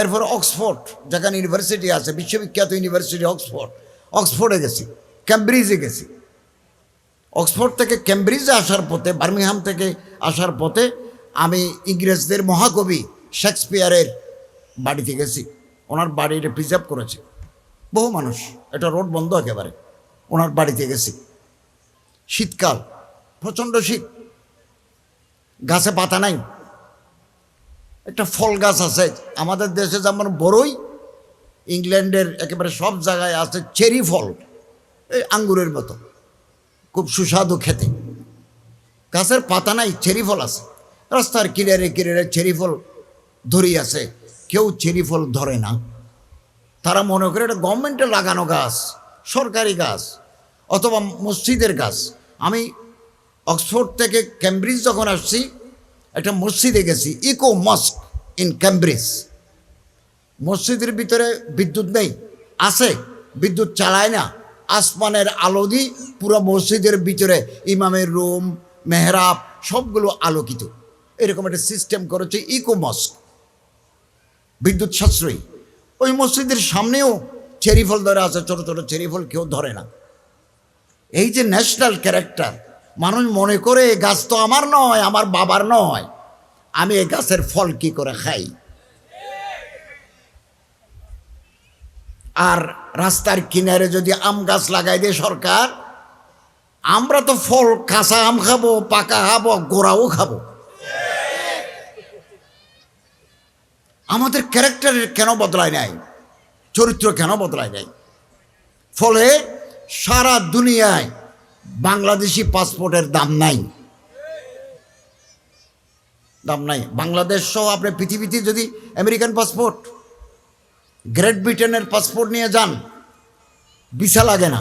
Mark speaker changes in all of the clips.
Speaker 1: এরপর অক্সফোর্ড যেখানে ইউনিভার্সিটি আছে, বিশ্ববিখ্যাত ইউনিভার্সিটি অক্সফোর্ড অক্সফোর্ডে গেছি ক্যামব্রিজে গেছি। অক্সফোর্ড থেকে ক্যামব্রিজে আসার পথে বার্মিংহাম থেকে আসার পথে আমি ইংরেজদের মহাকবি শেক্সপিয়ারের বাড়িতে গেছি। ওনার বাড়িটা প্রিজার্ভ করেছে। বহু মানুষ, এটা রোড বন্ধ একেবারে। ওনার বাড়িতে গেছি। শীতকাল, প্রচণ্ড শীত। গাছে পাতা নাই। একটা ফল গাছ আছে। আমাদের দেশে যেমন বড়ই ইংল্যান্ডের একেবারে সব জায়গায় আছে চেরি ফল, এই আঙ্গুরের মতো। খুব সুস্বাদু খেতে। গাছের পাতা নাই, চেরি ফল আছে। রাস্তার কিনারে কিনারে চেরি ফল ধরি আছে। কেউ চেরি ফল ধরে না। তারা মনে করে এটা গভর্নমেন্টে লাগানো গাছ, সরকারি গাছ, অথবা মসজিদের গাছ। আমি অক্সফোর্ড থেকে ক্যামব্রিজ যখন আসছি একটা মসজিদে গেছি, ইকো মস্ক ইন ক্যামব্রিজ। মসজিদের ভিতরে বিদ্যুৎ নেই, আছে, বিদ্যুৎ চালায় না। আসমানের আলো দিয়ে পুরো মসজিদের ভিতরে ইমামের রুম, মেহরাব, সবগুলো আলোকিত। এরকম একটা সিস্টেম করেছে ইকো মস্ক। বিদ্যুৎ সাশ্রয়ী। ওই মসজিদের সামনেও চেরি ফল ধরে আছে, ছোট ছোট চেরি ফল কেউ ধরে না। এই যে ন্যাশনাল ক্যারেক্টার মানুষ মনে করে, এ গাছ তো আমার নয়, আমার বাবার নয়। আমি এই গাছের ফল কি করে খাই? আর রাস্তার কিনারে যদি আম গাছ লাগাই দেয় সরকার, আমরা তো ফল, কাঁচা আম খাব, পাকা খাব, গোড়াও খাব। আমাদের ক্যারেক্টারের কেন বদলায় নাই? চরিত্র কেন বদলায় নাই? ফলে সারা দুনিয়ায় বাংলাদেশি পাসপোর্টের দাম নাই। দাম নাই। বাংলাদেশ সহ আপনি পৃথিবীতে যদি আমেরিকান পাসপোর্ট, গ্রেট ব্রিটেনের পাসপোর্ট নিয়ে যান, ভিসা লাগে না।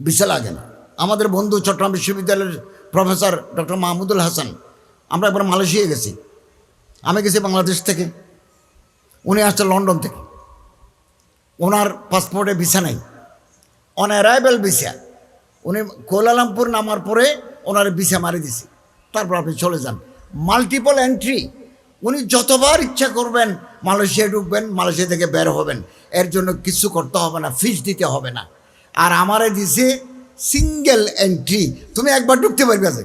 Speaker 1: ভিসা লাগে না। আমাদের বন্ধু চট্টগ্রাম বিশ্ববিদ্যালয়ের প্রফেসর ডক্টর মাহমুদুল হাসান, আমরা একবার মালয়েশিয়া গেছি। আমি গেছি বাংলাদেশ থেকে। উনি আসছে লন্ডন থেকে। ওনার পাসপোর্টে ভিসা নেই। অন অ্যারাইভেল ভিসা উনি কোলালামপুর নামার পরে ওনার ভিসা মারি দিছে। তারপর আপনি চলে যান। মাল্টিপল এন্ট্রি উনি যতবার ইচ্ছা করবেন মালয়েশিয়ায় ঢুকবেন, মালয়েশিয়া থেকে বের হবেন। এর জন্য কিছু করতে হবে না ফিস দিতে হবে না। আর আমারে দিছে সিঙ্গেল এন্ট্রি তুমি একবার ঢুকতে পারবে আছে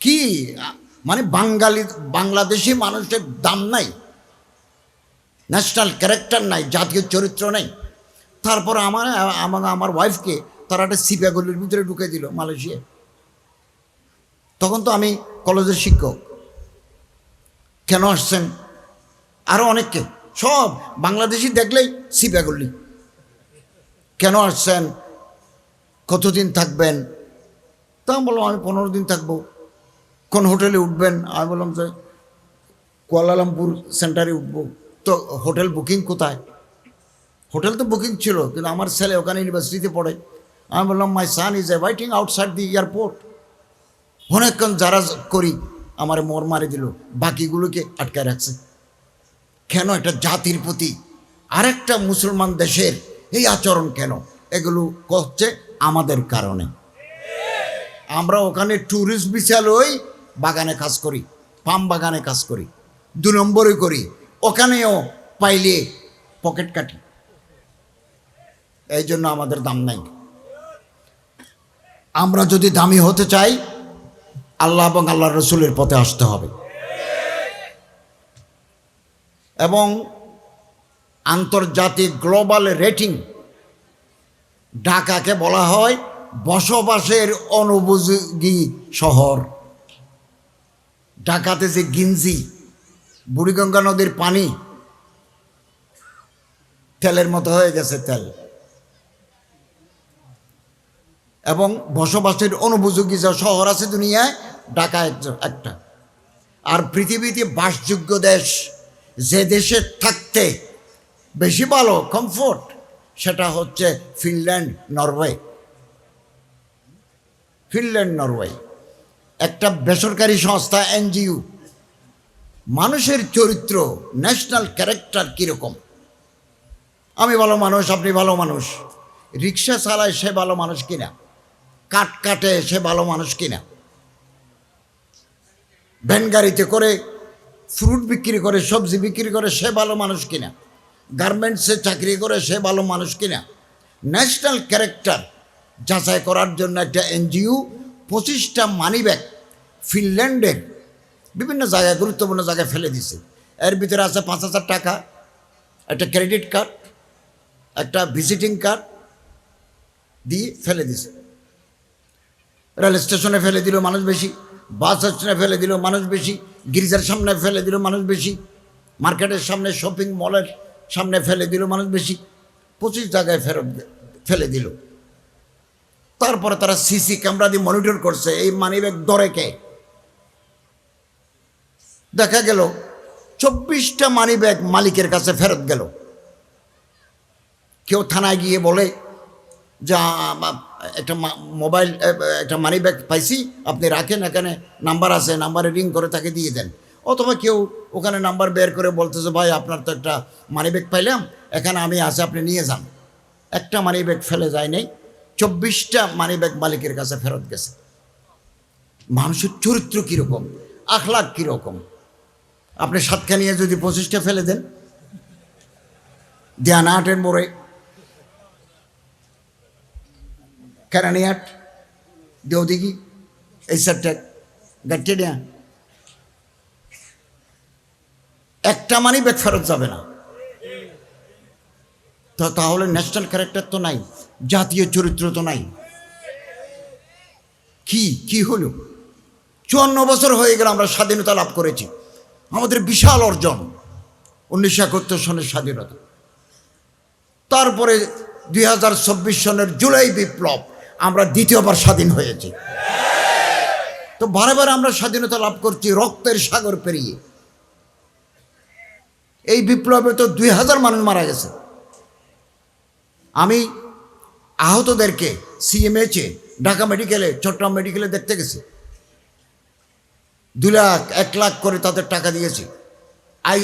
Speaker 1: কি? মানে বাঙালি, বাংলাদেশি মানুষের দাম নাই। ন্যাশনাল ক্যারেক্টার নাই, জাতীয় চরিত্র নাই। তারপর আমার আমার আমার ওয়াইফকে তারা একটা সিপাগুলির ভিতরে ঢুকে দিল মালয়েশিয়ায় তখন তো আমি কলেজের শিক্ষক। কেন আসছেন? আরও অনেককে। সব বাংলাদেশি দেখলেই সিপাগুলি কেন আসছেন? কতদিন থাকবেন? তা বললাম, আমি পনেরো দিন থাকব। কোন হোটেলে উঠবেন? আমি বললাম যে, কুয়ালালামপুর সেন্টারে উঠবো। তো হোটেল বুকিং কোথায়? হোটেল তো বুকিং ছিল, কিন্তু আমার ছেলে ওখানে ইউনিভার্সিটিতে পড়ে। আমি বললাম my son is a waiting outside the airport অনেকক্ষণ যারা করি, আমার মোর মারি দিল, বাকিগুলোকে আটকায় রাখছে। কেন একটা জাতির প্রতি আরেকটা মুসলমান দেশের এই আচরণ কেন? এগুলো হচ্ছে আমাদের কারণে। আমরা ওখানে ট্যুরিস্ট ওই বাগানে কাজ করি, পাম বাগানে কাজ করি, দু নম্বরে করি, ওখানেও পাইলে পকেট কাটি। এই জন্য আমাদের দাম নাই। আমরা যদি দামি হতে চাই, আল্লাহ এবং আল্লাহ রসুলের পথে আসতে হবে। এবং আন্তর্জাতিক গ্লোবাল রেটিং, ঢাকাকে বলা হয় বসবাসের অনুপযোগী শহর। ঢাকাতে যে গিঞ্জি, বুড়িগঙ্গা নদীর পানি, তেলের মতো হয়ে গেছে তেল। এবং বসবাসের অনুপযোগী যে শহর আছে দুনিয়ায় ঢাকা একটা। আর পৃথিবীতে বাসযোগ্য দেশ, যে দেশে থাকতে বেশি ভালো কমফোর্ট সেটা হচ্ছে ফিনল্যান্ড, নরওয়ে। Finland, Norway. একটা বেসরকারি সংস্থা, এনজিও। মানুষের চরিত্র ন্যাশনাল ক্যারেক্টার কীরকম? আমি ভালো মানুষ, আপনি ভালো মানুষ। রিক্সা চালায় সে ভালো মানুষ কিনা? কাট কাটে সে ভালো মানুষ কিনা? ভ্যান গাড়িতে করে ফ্রুট বিক্রি করে, সবজি বিক্রি করে সে ভালো মানুষ কিনা? গার্মেন্টসে চাকরি করে সে ভালো মানুষ কিনা? ন্যাশনাল ক্যারেক্টার যাচাই করার জন্য একটা এনজিও, পঁচিশটা মানি ব্যাগ ফিনল্যান্ডের বিভিন্ন জায়গায়, গুরুত্বপূর্ণ জায়গায় ফেলে দিছে এর ভিতরে আছে পাঁচ হাজার টাকা, একটা ক্রেডিট কার্ড একটা ভিজিটিং কার্ড দিয়ে ফেলে দিছে রেল স্টেশনে ফেলে দিল মানুষ বেশি, বাস স্টেশনে ফেলে দিল মানুষ বেশি, গির্জার সামনে ফেলে দিল মানুষ বেশি, মার্কেটের সামনে শপিং মলের সামনে ফেলে দিল মানুষ বেশি, পঁচিশ জায়গায় ফেরত ফেলে দিল। তারপরে তারা সিসি ক্যামেরা দিয়ে মনিটর করছে, এই মানিব্যাগ দরে কে? দেখা গেল, চব্বিশটা মানিব্যাগ মালিকের কাছে ফেরত গেল। কেউ থানায় গিয়ে বলে যে একটা মোবাইল একটা মানি ব্যাগ পাইছি, আপনি রাখেন, এখানে নাম্বার আছে নাম্বারে রিং করে তাকে দিয়ে দেন। অথবা কেউ ওখানে নাম্বার বের করে বলতেছে, ভাই, আপনার তো একটা মানি ব্যাগ পাইলাম, এখানে আমি আছে, আপনি নিয়ে যান। একটা মানি ব্যাগ ফেলে যায় নাই, চব্বিশটা মানি ব্যাগ মালিকের কাছে ফেরত গেছে। মানুষের চরিত্র কীরকম, আখলাখ কীরকম? আপনি সাতকা নিয়ে যদি পঁচিশটা ফেলে দেন দেয়ানাটের মোড়ে কেরানিয়াট দেওদিঘি এই সারটা গাটিয়া একটা মানি ব্যাগ ফেরত যাবে না তো তাহলে ন্যাশনাল ক্যারেক্টার তো নাই জাতীয় চরিত্র তো নাই কি কি হলো চুয়ান্ন বছর হয়ে গেল আমরা স্বাধীনতা লাভ করেছি আমাদের বিশাল অর্জন উনিশশো একাত্তর সনের স্বাধীনতা তারপরে দুই হাজার চব্বিশ সনের জুলাই বিপ্লব আমরা দ্বিতীয়বার স্বাধীন হয়েছি। তো বারে বারে আমরা স্বাধীনতা লাভ করছি রক্তের সাগর পেরিয়ে। এই বিপ্লবে তো দুই হাজার মানুষ মারা গেছে। আমি আহতদেরকে সিএমএচে ঢাকা মেডিকেলে, চট্টগ্রাম মেডিকেলে দেখতে গেছি। দু লাখ, এক লাখ করে তাদের টাকা দিয়েছি। আই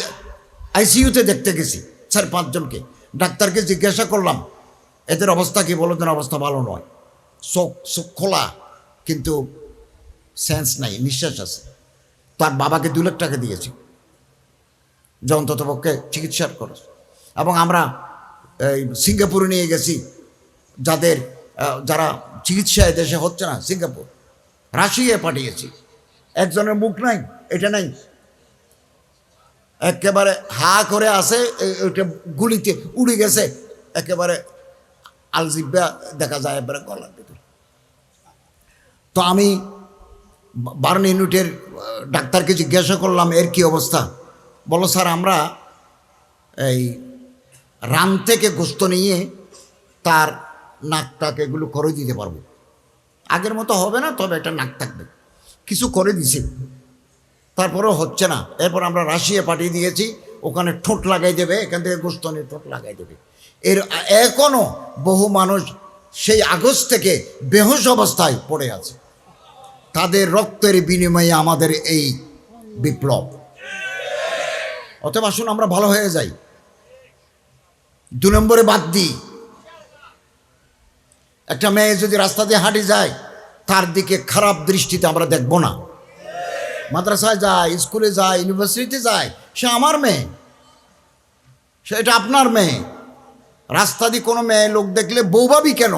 Speaker 1: আইসিইউতে দেখতে গেছি স্যার পাঁচজনকে। ডাক্তারকে জিজ্ঞাসা করলাম, এদের অবস্থা কি? বলো অবস্থা ভালো নয়। চোখ চোখ খোলা, কিন্তু সেন্স নাই, নিঃশ্বাস আছে। তার বাবাকে দু লাখ টাকা দিয়েছি। যে অন্ততপক্ষে চিকিৎসার খরচ। এবং আমরা এই সিঙ্গাপুরে নিয়ে গেছি, যাদের যারা চিকিৎসা দেশে হচ্ছে না, সিঙ্গাপুর। রাশিয়ায় পাঠিয়েছি। একজনের মুখ নাই, এটা নাই। একেবারে হা করে আসে ওইটা গুলিতে উড়ে গেছে। একেবারে আলজিব্বা দেখা যায় এবারে গলার ভিতরে। তো আমি বার্ন ইউনিটের ডাক্তারকে জিজ্ঞাসা করলাম, এর কি অবস্থা? বলো, স্যার, আমরা এই রান থেকে গোস্ত নিয়ে তার নাকটাকে এগুলো করে দিতে পারব। আগের মতো হবে না, তবে একটা নাক থাকবে। কিছু করে দিছি। তারপরেও হচ্ছে না। এরপর আমরা রাশিয়া পাঠিয়ে দিয়েছি, ওখানে ঠোঁট লাগাই দেবে, এখান থেকে গোস্ত নিয়ে ঠোঁট লাগাই দেবে। এর এখনও বহু মানুষ সেই আগস্ট থেকে বেহোশ অবস্থায় পড়ে আছে। তাদের রক্তের বিনিময়ে আমাদের এই বিপ্লব। অতএব আসুন আমরা ভালো হয়ে যাই। দু নম্বরে বাদ দিই। একটা মেয়ে যদি রাস্তা দিয়ে হাঁটি যায়, তার দিকে খারাপ দৃষ্টিতে আমরা দেখব না। মাদ্রাসায় যায়, স্কুলে যায়, ইউনিভার্সিটিতে যায়, সে আমার মেয়ে। সে এটা আপনার মেয়ে। রাস্তা দিয়ে কোনো মেয়ে লোক দেখলে বৌভাবি কেন?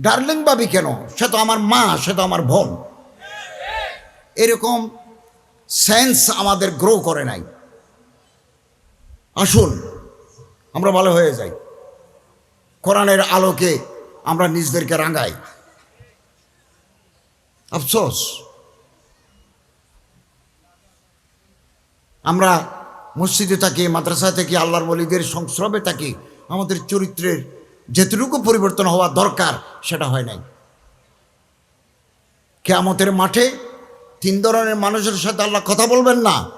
Speaker 1: ডার্লিং ভাবি কেন? সে তো আমার মা, সে তো আমার বোন। এরকম সেন্স আমাদের গ্রো করে নাই। আসুন, আমরা ভালো হয়ে যাই। কোরআনের আলোকে আমরা নিজেদেরকে রাঙাই। আফসোস। আমরা মসজিদে থাকি মাদ্রাসা থাকি, আল্লাহর বলিদের সংস্রবে থাকি, আমাদের চরিত্রের যেটুকু পরিবর্তন হওয়া দরকার, সেটা হয় নাই। কেয়ামতের মাঠে তিন ধরনের মানুষের সাথে আল্লাহ কথা বলবেন না।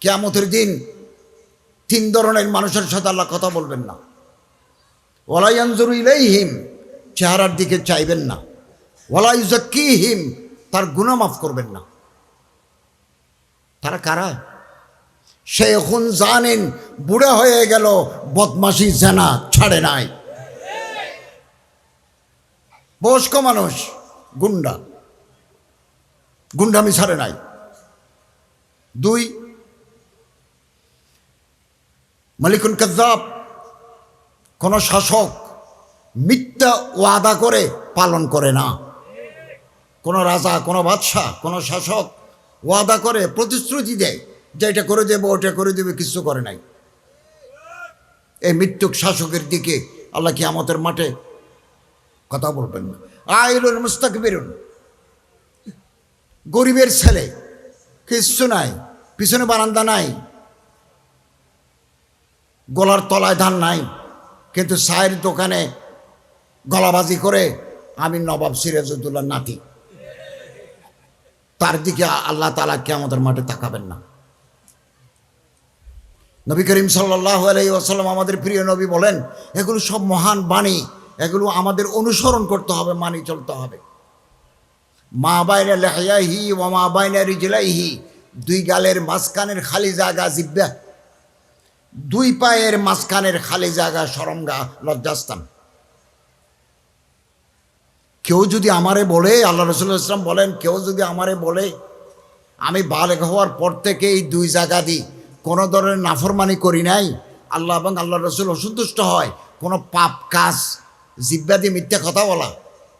Speaker 1: কেয়ামতের দিন তিন ধরনের মানুষের সাথে আল্লাহ কথা বলবেন না। ইলাইহিম, চেহারার দিকে চাইবেন না। ওলা ইউজাক্কিহিম তার গুণা মাফ করবেন না। তারা কারা? সে এখন জানেন, বুড়া হয়ে গেল বদমাসি জেনা ছাড়ে নাই। বয়স্ক মানুষ, গুন্ডা। গুন্ডামি ছাড়ে নাই। দুই, মালিকুন কাজাব কোন শাসক মিথ্যা ওয়াদা করে পালন করে না। কোন রাজা, কোন বাদশাহ, কোন শাসক ওয়াদা করে প্রতিশ্রুতি দেয়। যে এটা করে দেবো, ওটা করে দেবে, কিছু করে নাই। এই মৃত্যুক শাসকের দিকে আল্লাহ কি আমাদের মাঠে কথা বলবেন না। আইলুল মুস্তাক বেরুন গরিবের ছেলে, কিচ্ছু নাই, পিছনে বারান্দা নাই, গলার তলায় ধান নাই, কিন্তু চায়ের দোকানে গলাবাজি করে আমি নবাব সিরাজউদ্দৌলার নাতি। তার দিকে আল্লাহ তালা কে আমাদের মাঠে তাকাবেন না। নবী করিম সাল্লাহ আলাই ওসাল্লাম আমাদের প্রিয় নবী বলেন, এগুলো সব মহান বাণী, এগুলো আমাদের অনুসরণ করতে হবে, মানি চলতে হবে। মা বাইনা লেহাইহি ও মা বাইনা রিজলাইহি, দুই গালের মাঝখানের খালি জায়গা জিব্বা, দুই পায়ের মাঝখানের খালি জায়গা সরঙ্গা লজ্জাস্থান। কেউ যদি আমারে বলে, আল্লাহ রসুল্লাহ ইসলাম বলেন, কেউ যদি আমারে বলে, আমি বালেক হওয়ার পর থেকে এই দুই জায়গা দিই কোনো ধরনের নাফরমানি করি নাই। আল্লাহ এবং আল্লাহ রসুল অসন্তুষ্ট হয়। কোনো পাপ, কাজ, জিব্বা দিয়ে মিথ্যা কথা বলা,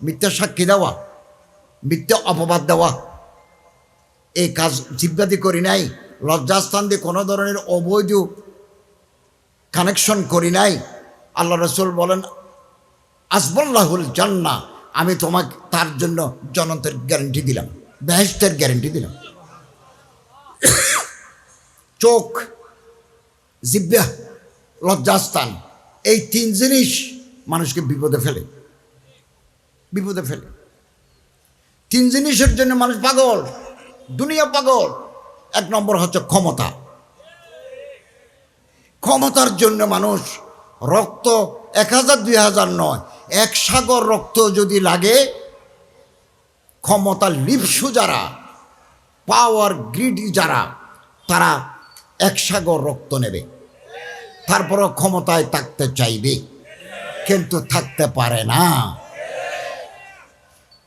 Speaker 1: মিথ্যা সাক্ষী দেওয়া, মিথ্যা অপবাদ দেওয়া, এই কাজ জিব্বাদি করি নাই। লজ্জাস্থান দিয়ে কোনো ধরনের অবৈধ কানেকশন করি নাই। আল্লাহ রসুল বলেন, আসবল্লাহুল জান্না আমি তোমাকে তার জন্য জনতের গ্যারেন্টি দিলাম বেহেস্তের গ্যারেন্টি দিলাম। চোখ, জিব্বা, লজ্জাস্থান, এই তিন জিনিস মানুষকে বিপদে ফেলে। বিপদে ফেলে। তিন জিনিসের জন্য মানুষ পাগল, দুনিয়া পাগল। এক নম্বর হচ্ছে ক্ষমতা। ক্ষমতার জন্য মানুষ রক্ত এক হাজার, দুই হাজার নয়, এক সাগর রক্ত যদি লাগে ক্ষমতা লিপসু যারা পাওয়ার গ্রিডি যারা, তারা এক সাগর রক্ত নেবে। তারপরও ক্ষমতায় থাকতে চাইবে, কিন্তু থাকতে পারে না।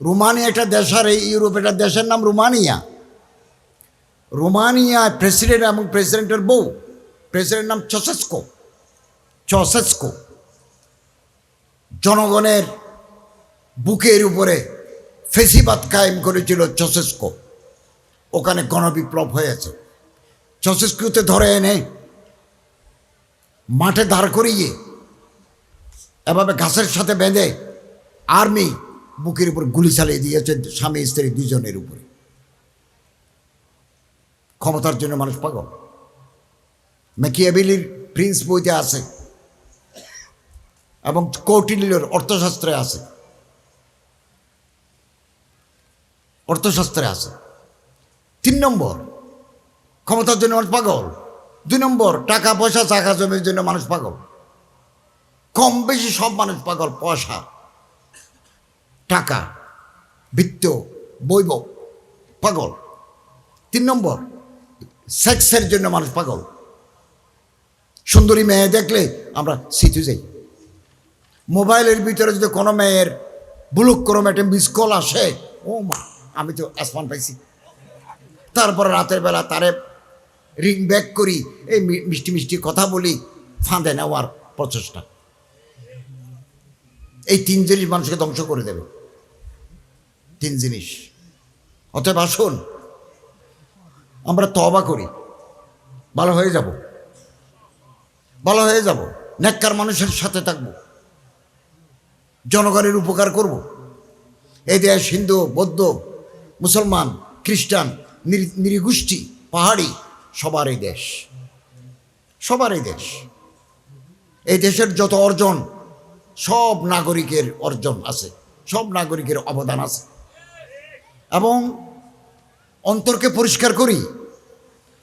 Speaker 1: রোমানিয়া একটা দেশ আর এই ইউরোপ একটা দেশের নাম রোমানিয়া। রোমানিয়া প্রেসিডেন্ট এবং প্রেসিডেন্টের বউ প্রেসিডেন্ট নাম চসেস্কো চসেস্কো। জনগণের বুকের উপরে ফেসিবাদ কায়েম করেছিল চসেস্কো। ওখানে গণবিপ্লব হয়েছে। চসেস্কুতে ধরে এনে মাঠে দাঁড় করিয়ে এভাবে ঘাসের সাথে বেঁধে আর্মি বুকের উপর গুলি চালিয়ে দিয়েছে স্বামী, স্ত্রী দুজনের উপরে। ক্ষমতার জন্য মানুষ পাগল। মেকিয়াবিলির প্রিন্স বইতে আছে এবং কৌটিল্যর অর্থশাস্ত্রে আছে। অর্থশাস্ত্রে আছে। তিন নম্বর ক্ষমতার জন্য মানুষ পাগল। দুই নম্বর, টাকা, পয়সা, চাকা জমির জন্য মানুষ পাগল। কম বেশি সব মানুষ পাগল, পয়সা। টাকা, বৃত্ত বৈভব পাগল। তিন নম্বর, সেক্সের জন্য মানুষ পাগল। সুন্দরী মেয়ে দেখলে আমরা সিটু যাই। মোবাইলের ভিতরে যদি কোনো মেয়ের বুলুক করম একটা মিস কল আসে, ও মা, আমি তো আসমান পাইছি। তারপরে রাতের বেলা তারে রিং ব্যাক করি, এই মিষ্টি মিষ্টি কথা বলি, ফাঁদে নেওয়ার প্রচেষ্টা। এই তিন জিনিস মানুষকে ধ্বংস করে দেবে। তিন জিনিস। অতএব আসুন, আমরা তবা করি। ভালো হয়ে যাব। ভালো হয়ে যাব। নেককার মানুষের সাথে থাকব। জনগণের উপকার করব। এই দেশ হিন্দু, বৌদ্ধ, মুসলমান, খ্রিস্টান, নিরি- নিরীগোষ্ঠী, পাহাড়ি সবারই দেশ। সবারই দেশ। এই দেশের যত অর্জন, সব নাগরিকের অর্জন আছে। সব নাগরিকের অবদান আছে। এবং অন্তরকে পরিষ্কার করি,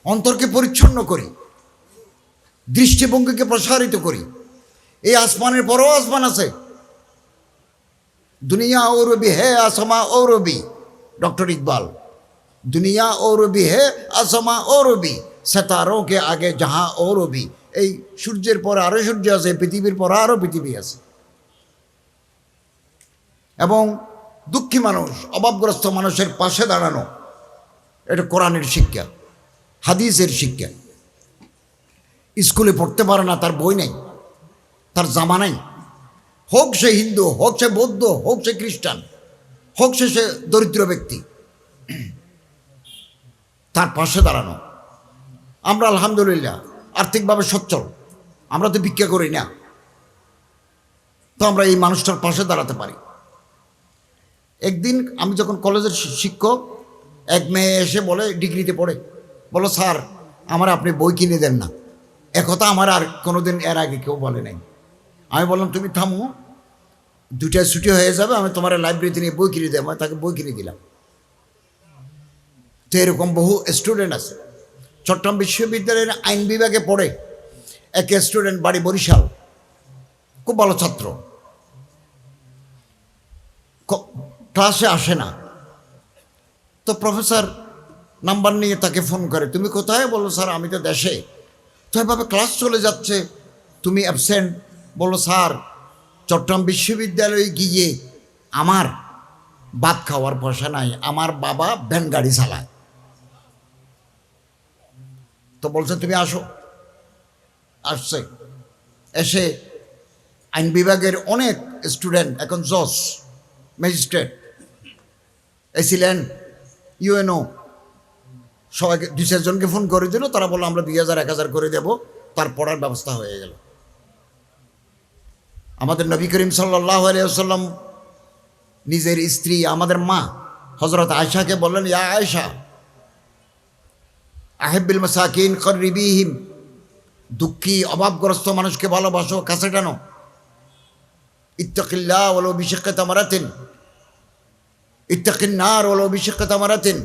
Speaker 1: অন্তরকে পরিচ্ছন্ন করি, দৃষ্টিভঙ্গিকে প্রসারিত করি। এই আসমানের বড় আসমান আছে। দুনিয়া ঔরবি, হে আসমা ঔরবি, ডক্টর ইকবাল। दुनिया और भी है आसमा और भी सितारों के आगे जहाँ और भी এই সূর্যের পর আরও সূর্য আছে পৃথিবীর পর আরও পৃথিবী আছে এবং দুঃখী মানুষ অভাবগ্রস্ত মানুষের পাশে দাঁড়ানো এটা কোরআনের শিক্ষা হাদিসের শিক্ষা স্কুলে পড়তে পারে না তার বই নেই তার জামা নাই হোক সে হিন্দু হোক সে বৌদ্ধ হোক সে খ্রিস্টান হোক সে সে দরিদ্র ব্যক্তি তার পাশে দাঁড়ানো। আমরা আলহামদুলিল্লাহ আর্থিকভাবে সচ্ছল। আমরা তো ভিক্ষা করি না। তো আমরা এই মানুষটার পাশে দাঁড়াতে পারি। একদিন আমি যখন কলেজের শিক্ষক, এক মেয়ে এসে বলে, ডিগ্রিতে পড়ে। বলো, স্যার, আমার আপনি বই কিনে দেন না। একথা আমার আর কোনোদিন এর আগে কেউ বলে নাই। আমি বললাম, তুমি থামো। দুটায় ছুটি হয়ে যাবে, আমি তোমার লাইব্রেরিতে নিয়ে বই কিনে দেবো। আমি তাকে বই কিনে দিলাম। তো এরকম বহু স্টুডেন্ট আছে। চট্টগ্রাম বিশ্ববিদ্যালয়ের আইন বিভাগে পড়ে এক স্টুডেন্ট বাড়ি বরিশাল। খুব ভালো ছাত্র। ক্লাসে আসে না। তো প্রফেসর নাম্বার নিয়ে তাকে ফোন করে, তুমি কোথায়? বলো স্যার, আমি তো দেশে। তো এভাবে ক্লাস চলে যাচ্ছে। তুমি অ্যাবসেন্ট বলো স্যার, চট্টগ্রাম বিশ্ববিদ্যালয়ে গিয়ে আমার ভাত খাওয়ার পয়সা নাই। আমার বাবা ভ্যান গাড়ি চালায়। তো বলছে, তুমি আসো। আসছে। এসে আইন বিভাগের অনেক স্টুডেন্ট, এখন জজ, ম্যাজিস্ট্রেট, এসিলেন, ইউএনও, সবাইকে, দুই চারজনকে ফোন করে দিল। তারা বলল, আমরা দুই হাজার, এক হাজার করে দেব। তার পড়ার ব্যবস্থা হয়ে গেল। আমাদের নবী করিম সাল্লাহ আলিয়াল্লাম নিজের স্ত্রী, আমাদের মা হজরত আয়সাকে বললেন, ইয়া আয়সা আহেবিল মাসাকিন করিবিহিম দুঃখী, অভাবগ্রস্ত মানুষকে ভালোবাসো, কাছে টানো। ইত্তাকিল্লাহ ওলো বিশেষকে তামারাতেন। ইত্তাকিন্নার ওলো বিশেষকে তামারাতেন।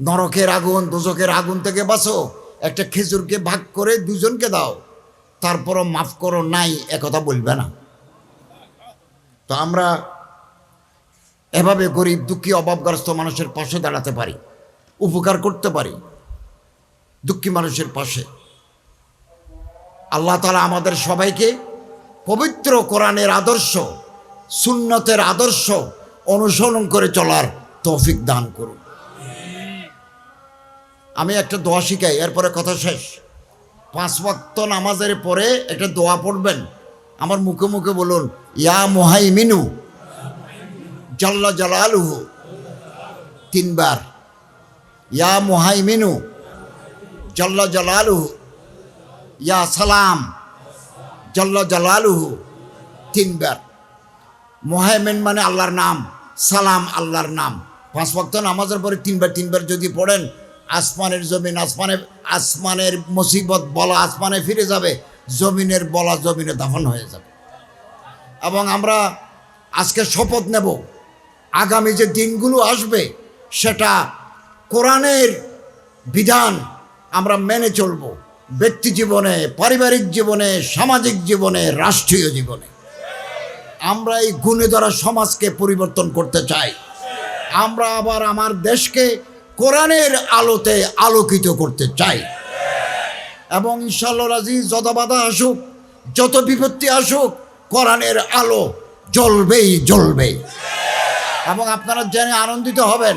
Speaker 1: নরকের আগুন দুজকের আগুন থেকে বাঁচো। একটা খেজুরকে ভাগ করে দুজনকে দাও। তারপরও মাফ করো, নাই একথা বলবে না। তো আমরা এভাবে গরিব, দুঃখী, অভাবগ্রস্ত মানুষের পাশে দাঁড়াতে পারি, উপকার করতে পারি। দুঃখী মানুষের পাশে। আল্লাহ তালা আমাদের সবাইকে পবিত্র কোরআনের আদর্শ, সুন্নতের আদর্শ অনুসরণ করে চলার তৌফিক দান করুন। আমি একটা দোয়া শিখাই, এরপরে কথা শেষ। পাঁচ ওয়াক্ত নামাজের পরে একটা দোয়া পড়বেন। আমার মুখে মুখে বলুন, ইয়া মোহাই মিনু জাল্লা জালালুহু। তিনবার, ইয়া মোহাই মিনু জাল্লা জালালুহু, ইয়া সালাম, জাল্লা জালালুহু, তিনবার। মোহাইমেন মানে আল্লাহর নাম, সালাম আল্লাহর নাম। পাঁচ ভক্ত নামাজের পরে তিনবার তিনবার যদি পড়েন, আসমানের জমিন আসমানে আসমানের মুসিবত বলা আসমানে ফিরে যাবে, জমিনের বলা জমিনে দাফন হয়ে যাবে। এবং আমরা আজকে শপথ নেব, আগামী যে দিনগুলো আসবে, সেটা কোরআনের বিধান আমরা মেনে চলব। ব্যক্তি জীবনে, পারিবারিক জীবনে, সামাজিক জীবনে, রাষ্ট্রীয় জীবনে। আমরা এই গুণে ধরা সমাজকে পরিবর্তন করতে চাই। আমরা আবার আমার দেশকে কোরআনের আলোতে আলোকিত করতে চাই। এবং ইনশাল্লাহ যত বাধা আসুক, যত বিপত্তি আসুক, কোরআনের আলো জ্বলবেই জ্বলবে এবং আপনারা জেনে আনন্দিত হবেন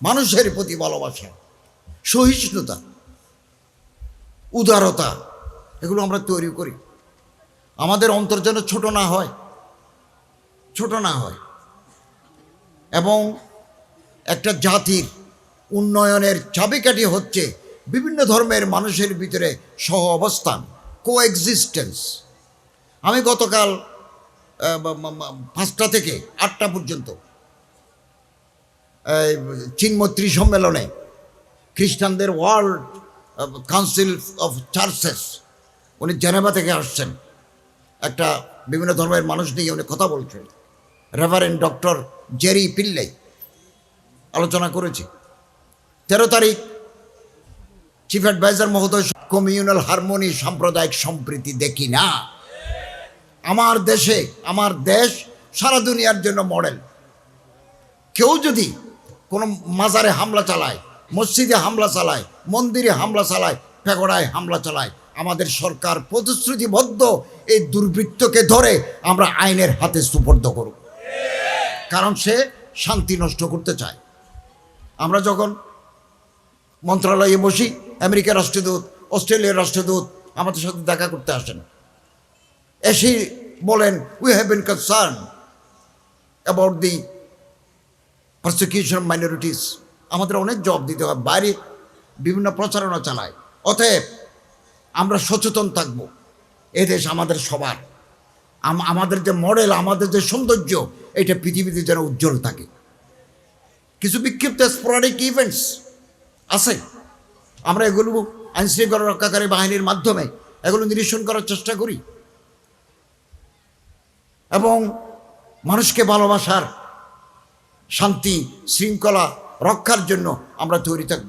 Speaker 1: মানুষের প্রতি ভালোবাসা, সহিষ্ণুতা, উদারতা, এগুলো আমরা তৈরি করি। আমাদের অন্তর যেন ছোট না হয়, ছোট না হয়। এবং একটা জাতির উন্নয়নের চাবিকাঠি হচ্ছে বিভিন্ন ধর্মের মানুষের ভিতরে সহ অবস্থান কো এক্সিস্টেন্স আমি গতকাল পাঁচটা থেকে আটটা পর্যন্ত চিনমৈত্রী সম্মেলনে খ্রিস্টানদের ওয়ার্ল্ড কাউন্সিল অফ চার্চেস, উনি জেনেভা থেকে আসছেন। একটা বিভিন্ন ধর্মের মানুষ নিয়ে উনি কথা বলছেন। রেভারেন্ড ডক্টর জেরি পিল্লাই আলোচনা করেছি। তেরো তারিখ চিফ অ্যাডভাইজার মহোদয় কমিউনাল হারমোনি সাম্প্রদায়িক সম্প্রীতি দেখি না। আমার দেশে, আমার দেশ সারা দুনিয়ার জন্য মডেল কেউ যদি কোনো মাজারে হামলা চালায়, মসজিদে হামলা চালায়, মন্দিরে হামলা চালায় পেগড়ায় হামলা চালায়। আমাদের সরকার প্রতিশ্রুতিবদ্ধ এই দুর্বৃত্তকে ধরে আমরা আইনের হাতে সুপর্দ করব। কারণ সে শান্তি নষ্ট করতে চায়। আমরা যখন মন্ত্রণালয়ে বসি, আমেরিকার রাষ্ট্রদূত, অস্ট্রেলিয়ার রাষ্ট্রদূত, আমাদের সাথে দেখা করতে আসেন। এসে বলেন we have been concern about the prosecution minorities আমাদের অনেক জব দিতে হয় বাইরে বিভিন্ন প্রচারণা চালায়। অতএব আমরা সচেতন থাকব। এদেশ আমাদের সবার। আমাদের যে মডেল আমাদের যে সৌন্দর্য, এটা পৃথিবীতে যেন উজ্জ্বল থাকে। কিছু বিক্ষিপ্ত স্পোরাডিক ইভেন্টস আছে। আমরা এগুলো আইনশৃঙ্খলা রক্ষাকারী বাহিনীর মাধ্যমে এগুলো নিরীক্ষণ করার চেষ্টা করি। এবং মানুষকে ভালোবাসার শান্তি, শৃঙ্খলা রক্ষার জন্য আমরা তৈরি থাকব।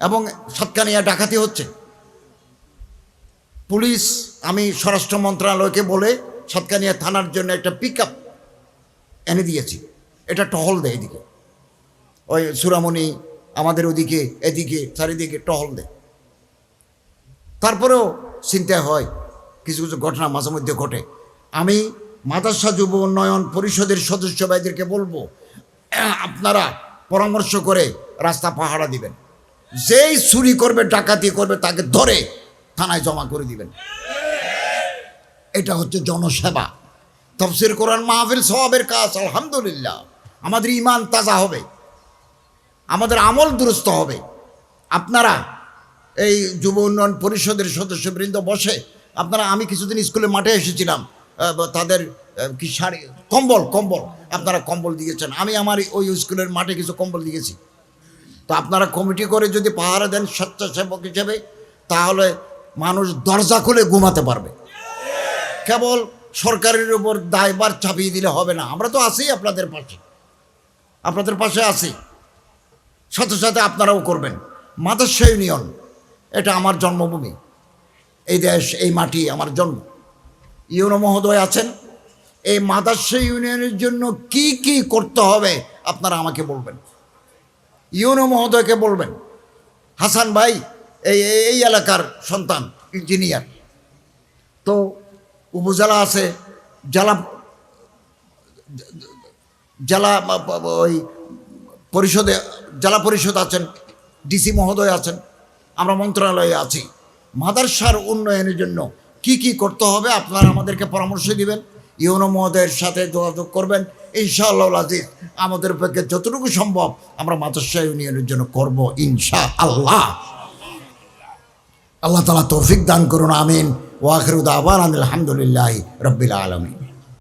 Speaker 1: এবং সাতকানিয়া ডাকাতি হচ্ছে। পুলিশ, আমি স্বরাষ্ট্র মন্ত্রণালয়কে বলে সাতকানিয়া থানার জন্য একটা পিক এনে দিয়েছি। এটা টহল দেয় এদিকে। ওই সুরামণি আমাদের ওদিকে, এদিকে, চারিদিকে টহল দেয়। তারপরেও চিন্তা হয়, কিছু কিছু ঘটনা মাঝে মধ্যে ঘটে। আমি মাদাসা যুব উন্নয়ন পরিষদের সদস্য ভাইদেরকে বলব, আপনারা পরামর্শ করে রাস্তা পাহারা দিবেন। যেই চুরি করবে, ডাকাতি করবে, তাকে ধরে থানায় জমা করে দিবেন। এটা হচ্ছে জনসেবা। তফসির কোরআন মাহফিল সবাবের কাজ, আলহামদুলিল্লাহ। আমাদের ইমান তাজা হবে। আমাদের আমল দুরস্ত হবে। আপনারা এই যুব উন্নয়ন পরিষদের সদস্যবৃন্দ বসে, আপনারা, আমি কিছুদিন স্কুলে মাঠে এসেছিলাম তাদের কি শাড়ি? কম্বল কম্বল। আপনারা কম্বল দিয়েছেন। আমি আমার ওই স্কুলের মাঠে কিছু কম্বল দিয়েছি। তো আপনারা কমিটি করে যদি পাহারা দেন স্বেচ্ছাসেবক হিসেবে, তাহলে মানুষ দরজা খুলে ঘুমাতে পারবে। কেবল সরকারের উপর দায়বার চাপিয়ে দিলে হবে না। আমরা তো আছি আপনাদের পাশে। আপনাদের পাশে আছি। সাথে সাথে আপনারাও করবেন। মাদাসা ইউনিয়ন, এটা আমার জন্মভূমি। এই দেশ, এই মাটি আমার জন্ম। ইউনো মহোদয় আছেন, এই মাদাসা ইউনিয়নের জন্য কি কি করতে হবে আপনারা আমাকে বলবেন। ইউনো মহোদয়কে বলবেন, হাসান ভাই, এই, এই- এলাকার সন্তান, ইঞ্জিনিয়ার। তো উপজেলা আছে, জেলা জেলা, ওই পরিষদে, জেলা পরিষদ আছেন, ডিসি মহোদয় আছেন, আমরা মন্ত্রণালয়ে আছি। মাদারসার উন্নয়নের জন্য কি কি করতে হবে আপনারা আমাদেরকে পরামর্শ দিবেন। ইউনো মহোদয়ের সাথে যোগাযোগ করবেন। ইনশাআল্লাহ আজিজ, আমাদের পক্ষে যতটুকু সম্ভব আমরা মাদ্রাসা ইউনিয়নের জন্য করব ইনশা আল্লাহ আল্লাহ তালা তৌফিক দান করুন, আমিন। ওয়াখরুদ আবার আলহামদুলিল্লাহ রব্বিল আলমিন।